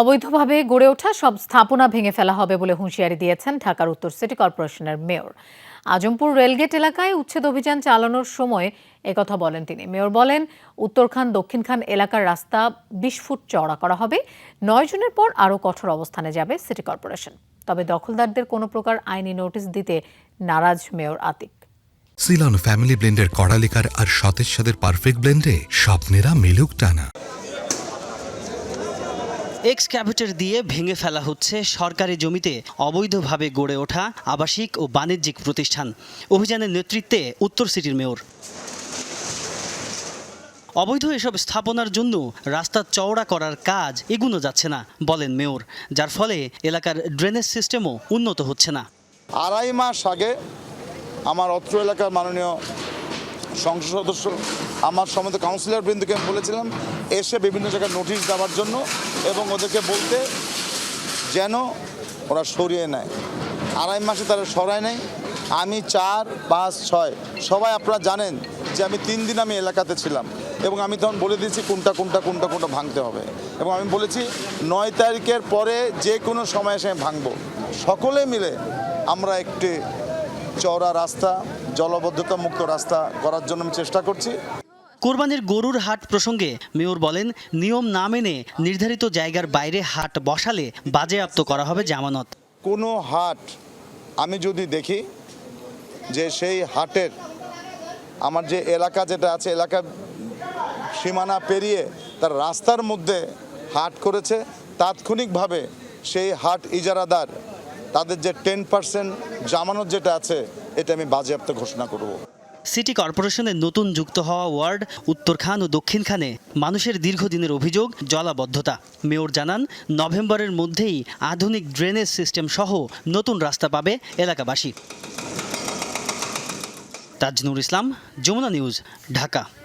অবৈধভাবে গড়ে ওঠা সব স্থাপনা ভেঙে ফেলা হবে বলে হুঁশিয়ারি দিয়েছেন ঢাকার উত্তর সিটি কর্পোরেশনের মেয়র। আজমপুর রেলগেট এলাকায় উচ্ছেদ অভিযান চালানোর সময় একথা বলেন তিনি। মেয়র বলেন, উত্তরখান, দক্ষিণখান এলাকার রাস্তা বিশ ফুট চওড়া করা হবে। নয় জুনের পর আরও কঠোর অবস্থানে যাবে সিটি কর্পোরেশন। তবে দখলদারদের কোনো প্রকার আইনি নোটিশ দিতে নারাজ মেয়র আতিক। সিলন ফ্যামিলি ব্লেন্ডের কড়ালিকার আর সতেজ সাদের পারফেক্ট ব্লেন্ডে স্বপ্নেরা মেলুক টানা। এক্সক্যাভেটর দিয়ে ভেঙে ফেলা হচ্ছে সরকারি জমিতে অবৈধভাবে গড়ে ওঠা আবাসিক ও বাণিজ্যিক প্রতিষ্ঠান। অভিযানের নেতৃত্বে উত্তর সিটির মেয়র। অবৈধ এসব স্থাপনার জন্য রাস্তা চওড়া করার কাজ এগুনো যাচ্ছে না, বলেন মেয়র, যার ফলে এলাকার ড্রেনেজ সিস্টেমও উন্নত হচ্ছে না। আড়াই মাস আগে আমার অত্র এলাকার মাননীয় সংসদ সদস্য, আমার সমস্ত কাউন্সিলর বৃন্দকে আমি বলেছিলাম, এসে বিভিন্ন জায়গায় নোটিশ দেওয়ার জন্য এবং ওদেরকে বলতে যেন ওরা সরিয়ে নেয়। আড়াই মাসে তারা সরায় নেয়। আমি চার, পাঁচ, ছয়, সবাই আপনারা জানেন যে আমি তিন দিন আমি এলাকাতে ছিলাম এবং আমি তখন বলে দিয়েছি কোনটা কোনটা কোনটা কোনটা ভাঙতে হবে এবং আমি বলেছি নয় তারিখের পরে যে কোনো সময় এসে আমি ভাঙবো। সকলে মিলে আমরা একটি চওড়া রাস্তা জলবদ্ধতা মুক্ত রাস্তা করার জন্য আমি চেষ্টা করছি। কোরবানির গরুর হাট প্রসঙ্গে মেয়র বলেন নিয়ম না মেনে নির্ধারিত জায়গার বাইরে হাট বসালে বাজেয়াপ্ত করা হবে জামানত। কোনো হাট আমি যদি দেখি যে সেই হাটের আমার যে এলাকা যেটা আছে এলাকার সীমানা পেরিয়ে তার রাস্তার মধ্যে হাট করেছে তাৎক্ষণিকভাবে সেই হাট ইজারাদার তাদের যে টেন পার্সেন্ট জামানত যেটা আছে, এটা আমি বাজেয়াপ্ত ঘোষণা করব। সিটি কর্পোরেশনের নতুন যুক্ত হওয়া ওয়ার্ড উত্তরখান ও দক্ষিণখানে মানুষের দীর্ঘদিনের অভিযোগ, জলাবদ্ধতা। মেয়র জানান, নভেম্বরের মধ্যেই আধুনিক ড্রেনেজ সিস্টেম সহ নতুন রাস্তা পাবে এলাকাবাসী। তাজনুর ইসলাম, যমুনা নিউজ, ঢাকা।